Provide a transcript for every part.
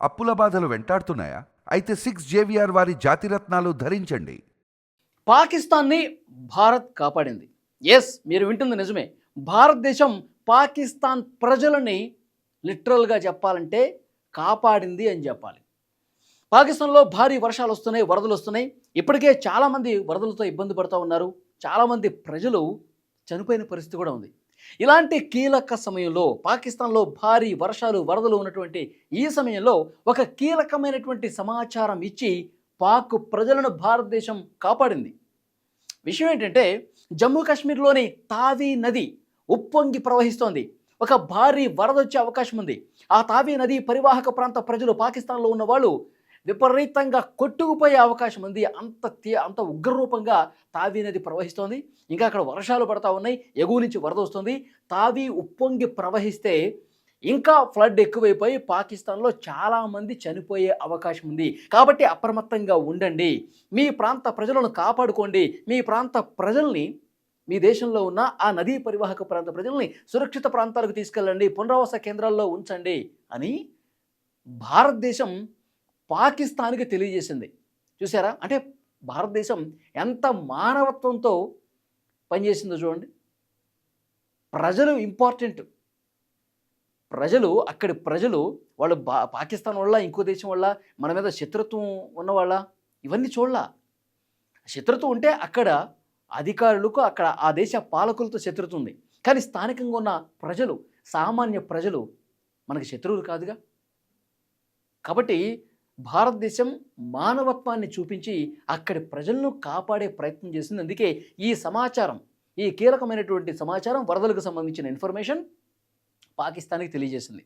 అప్పుల బాధలు వెంటాడుతున్నాయా? అయితే సిక్స్ జేవిఆర్ వారి జాతిరత్నాలు ధరించండి. పాకిస్తాన్ని భారత్ కాపాడింది. ఎస్ మీరు వింటుంది నిజమే. భారతదేశం పాకిస్తాన్ ప్రజలని లిటరల్గా చెప్పాలంటే కాపాడింది అని చెప్పాలి. పాకిస్తాన్లో భారీ వర్షాలు వస్తున్నాయి వరదలు వస్తున్నాయి. ఇప్పటికే చాలామంది వరదలతో ఇబ్బంది పడుతూ ఉన్నారు. చాలామంది ప్రజలు చనిపోయిన పరిస్థితి కూడా ఉంది. ఇలాంటి కీలక సమయంలో పాకిస్తాన్లో భారీ వర్షాలు వరదలు ఉన్నటువంటి ఈ సమయంలో ఒక కీలకమైనటువంటి సమాచారం ఇచ్చి పాక్ ప్రజలను భారతదేశం కాపాడింది. విషయం ఏంటంటే జమ్మూ కాశ్మీర్లోని తావీ నది ఉప్పొంగి ప్రవహిస్తోంది. ఒక భారీ వరద వచ్చే అవకాశం ఉంది. ఆ తావీ నది పరివాహక ప్రాంత ప్రజలు పాకిస్తాన్లో ఉన్న వాళ్ళు విపరీతంగా కొట్టుకుపోయే అవకాశం ఉంది. అంత తీ అంత ఉగ్రరూపంగా తావీ నది ప్రవహిస్తోంది. ఇంకా అక్కడ వర్షాలు పడతా ఉన్నాయి. ఎగువ నుంచి వరద వస్తుంది. తావి ఉప్పొంగి ప్రవహిస్తే ఇంకా ఫ్లడ్ ఎక్కువైపోయి పాకిస్తాన్లో చాలామంది చనిపోయే అవకాశం ఉంది. కాబట్టి అప్రమత్తంగా ఉండండి. మీ ప్రాంత ప్రజలను కాపాడుకోండి. మీ ప్రాంత ప్రజల్ని మీ దేశంలో ఉన్న ఆ నదీ పరివాహక ప్రాంత ప్రజల్ని సురక్షిత ప్రాంతాలకు తీసుకెళ్ళండి. పునరావాస కేంద్రాల్లో ఉంచండి అని భారతదేశం పాకిస్తాన్కి తెలియజేసింది. చూసారా అంటే భారతదేశం ఎంత మానవత్వంతో పనిచేసిందో చూడండి. ప్రజలు ఇంపార్టెంట్. ప్రజలు అక్కడి ప్రజలు వాళ్ళు బా పాకిస్తాన్ వల్ల ఇంకో దేశం వల్ల మన మీద శత్రుత్వం ఉన్నవాళ్ళ? ఇవన్నీ చూడాల. శత్రుత్వం ఉంటే అక్కడ అధికారులకు అక్కడ ఆ దేశ పాలకులతో శత్రుత్వం ఉంది. కానీ స్థానికంగా ఉన్న ప్రజలు సామాన్య ప్రజలు మనకి శత్రువులు కాదుగా. కాబట్టి భారతదేశం మానవత్వాన్ని చూపించి అక్కడి ప్రజలను కాపాడే ప్రయత్నం చేసింది. అందుకే ఈ సమాచారం ఈ కీలకమైనటువంటి సమాచారం వరదలకు సంబంధించిన ఇన్ఫర్మేషన్ పాకిస్తాన్కి తెలియజేసింది.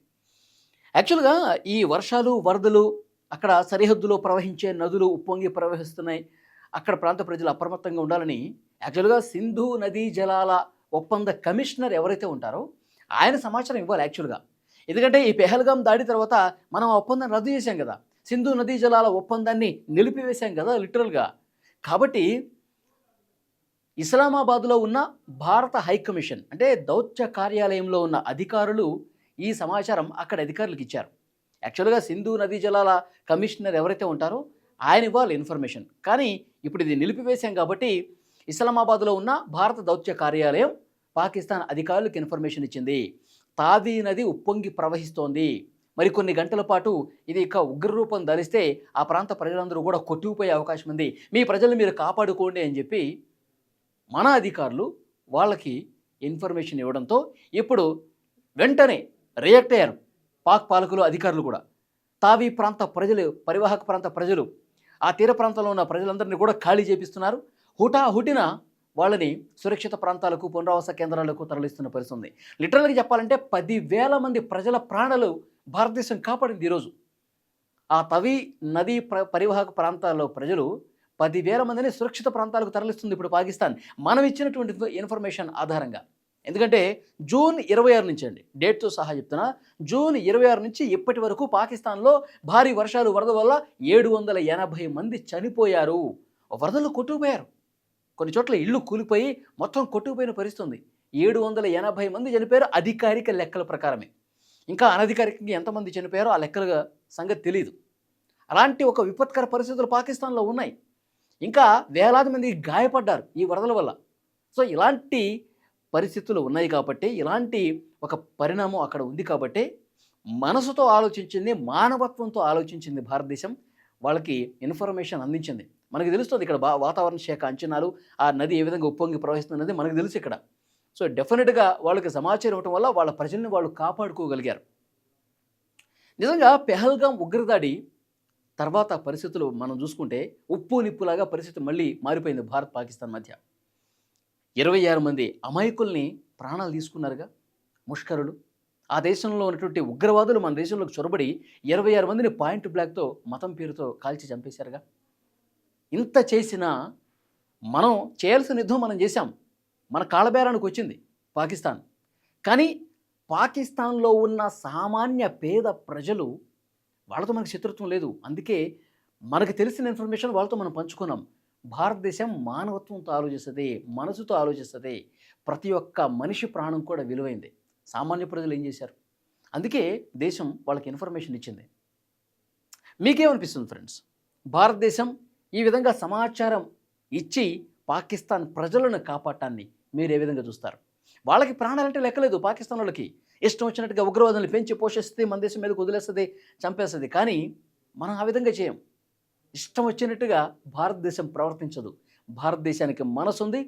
యాక్చువల్గా ఈ వర్షాలు వరదలు అక్కడ సరిహద్దులో ప్రవహించే నదులు ఉప్పొంగి ప్రవహిస్తున్నాయి. అక్కడ ప్రాంత ప్రజలు అప్రమత్తంగా ఉండాలని యాక్చువల్గా సింధు నదీ జలాల ఒప్పంద కమిషనర్ ఎవరైతే ఉంటారో ఆయన సమాచారం ఇవ్వాలి యాక్చువల్గా. ఎందుకంటే ఈ పెహల్గాం దాడి తర్వాత మనం ఆ ఒప్పందం రద్దు చేశాం కదా. సింధు నదీ జలాల ఒప్పందాన్ని నిలిపివేశాం కదా లిటరల్గా. కాబట్టి ఇస్లామాబాద్లో ఉన్న భారత హైకమిషన్ అంటే దౌత్య కార్యాలయంలో ఉన్న అధికారులు ఈ సమాచారం అక్కడ అధికారులకు ఇచ్చారు. యాక్చువల్గా సింధు నదీ జలాల కమిషనర్ ఎవరైతే ఉంటారో ఆయన ఇవ్వాలి ఇన్ఫర్మేషన్. కానీ ఇప్పుడు ఇది నిలిపివేశాం కాబట్టి ఇస్లామాబాద్లో ఉన్న భారత దౌత్య కార్యాలయం పాకిస్తాన్ అధికారులకు ఇన్ఫర్మేషన్ ఇచ్చింది. తావీ నది ఉప్పొంగి ప్రవహిస్తోంది. మరికొన్ని గంటల పాటు ఇది ఇక ఉగ్రరూపం ధరిస్తే ఆ ప్రాంత ప్రజలందరూ కూడా కొట్టుకుపోయే అవకాశం ఉంది. మీ ప్రజలు మీరు కాపాడుకోండి అని చెప్పి మన అధికారులు వాళ్ళకి ఇన్ఫర్మేషన్ ఇవ్వడంతో ఇప్పుడు వెంటనే రియాక్ట్ అయ్యారు పాక్ పాలకులు అధికారులు కూడా. తావి ప్రాంత ప్రజలు పరివాహక ప్రాంత ప్రజలు ఆ తీర ప్రాంతంలో ఉన్న ప్రజలందరినీ కూడా ఖాళీ చేపిస్తున్నారు. హుటా హుటిన వాళ్ళని సురక్షిత ప్రాంతాలకు పునరావాస కేంద్రాలకు తరలిస్తున్న పరిస్థితి ఉంది లిటరల్గా చెప్పాలంటే పదివేల మంది ప్రజల ప్రాణాలు భారతదేశం కాపాడింది ఈరోజు. ఆ తవి నదీ ప్ర పరివాహక ప్రాంతాల్లో ప్రజలు పదివేల మందిని సురక్షిత ప్రాంతాలకు తరలిస్తుంది ఇప్పుడు పాకిస్తాన్. మనం ఇచ్చినటువంటి ఇన్ఫర్మేషన్ ఆధారంగా. ఎందుకంటే జూన్ ఇరవై ఆరు నుంచి అండి డేట్తో సహా చెప్తున్నా జూన్ ఇరవై ఆరు నుంచి ఇప్పటి వరకు పాకిస్తాన్లో భారీ వర్షాలు వరద వల్ల ఏడు వందల ఎనభై మంది చనిపోయారు. వరదలు కొట్టుకుపోయారు. కొన్ని చోట్ల ఇళ్ళు కూలిపోయి మొత్తం కొట్టుకుపోయిన పరిస్థితి ఉంది ఏడు వందల ఎనభై మంది చనిపోయారు. అధికారిక లెక్కల ప్రకారమే. ఇంకా అనధికారికంగా ఎంతమంది చనిపోయారో ఆ లెక్కలుగా సంగతి తెలియదు అలాంటి ఒక విపత్కర పరిస్థితులు పాకిస్తాన్లో ఉన్నాయి. ఇంకా వేలాది మంది గాయపడ్డారు ఈ వరదల వల్ల. సో ఇలాంటి పరిస్థితులు ఉన్నాయి కాబట్టి ఇలాంటి ఒక పరిణామం అక్కడ ఉంది కాబట్టి మనసుతో ఆలోచించింది మానవత్వంతో ఆలోచించింది భారతదేశం. వాళ్ళకి ఇన్ఫర్మేషన్ అందించింది. మనకి తెలుస్తుంది ఇక్కడ బా వాతావరణ శాఖ అంచనాలు ఆ నది ఏ విధంగా ఉప్పొంగి ప్రవహిస్తున్నది మనకు తెలుసు ఇక్కడ. సో డెఫినెట్గా వాళ్ళకి సమాచారం ఇవ్వటం వల్ల వాళ్ళ ప్రజల్ని వాళ్ళు కాపాడుకోగలిగారు. నిజంగా పెహల్గాం ఉగ్రదాడి తర్వాత పరిస్థితులు మనం చూసుకుంటే ఉప్పు నిప్పులాగా పరిస్థితి మళ్ళీ మారిపోయింది భారత్ పాకిస్తాన్ మధ్య. ఇరవై ఆరు మంది అమాయకుల్ని ప్రాణాలు తీసుకున్నారుగా ముష్కరులు. ఆ దేశంలో ఉన్నటువంటి ఉగ్రవాదులు మన దేశంలోకి చొరబడి ఇరవై ఆరు మందిని పాయింట్ బ్లాక్తో మతం పేరుతో కాల్చి చంపేశారుగా. ఇంత చేసినా మనం చేయాల్సిన యుద్ధం మనం చేశాం. మన కాళ్ళబేరానికి వచ్చింది పాకిస్తాన్. కానీ పాకిస్తాన్లో ఉన్న సామాన్య పేద ప్రజలు వాళ్ళతో మనకు శత్రుత్వం లేదు. అందుకే మనకు తెలిసిన ఇన్ఫర్మేషన్ వాళ్ళతో మనం పంచుకున్నాం. భారతదేశం మానవత్వంతో ఆలోచిస్తుంది మనసుతో ఆలోచిస్తుంది. ప్రతి ఒక్క మనిషి ప్రాణం కూడా విలువైంది. సామాన్య ప్రజలు ఏం చేశారు? అందుకే దేశం వాళ్ళకి ఇన్ఫర్మేషన్ ఇచ్చింది. మీకేమనిపిస్తుంది ఫ్రెండ్స్? భారతదేశం ఈ విధంగా సమాచారం ఇచ్చి పాకిస్తాన్ ప్రజలను కాపాడటాన్ని మీరు ఏ విధంగా చూస్తారు? వాళ్ళకి ప్రాణాలంటే లెక్కలేదు పాకిస్తాన్ వాళ్ళకి. ఇష్టం వచ్చినట్టుగా ఉగ్రవాదులను పెంచి పోషిస్తే మన దేశం మీద వదిలేస్తుంది చంపేస్తుంది. కానీ మనం ఆ విధంగా చేయం. ఇష్టం వచ్చినట్టుగా భారతదేశం ప్రవర్తించదు. భారతదేశానికి మనసు ఉంది.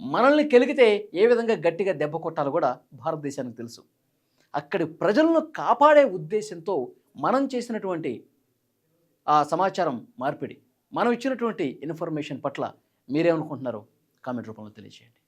మనల్ని కెలిగితే ఏ విధంగా గట్టిగా దెబ్బ కొట్టాలో కూడా భారతదేశానికి తెలుసు. అక్కడి ప్రజలను కాపాడే ఉద్దేశంతో మనం చేసినటువంటి ఆ సమాచారం మార్పిడి. మనం ఇచ్చినటువంటి ఇన్ఫర్మేషన్ పట్ల మీరేమనుకుంటున్నారో కామెంట్ రూపంలో తెలియజేయండి.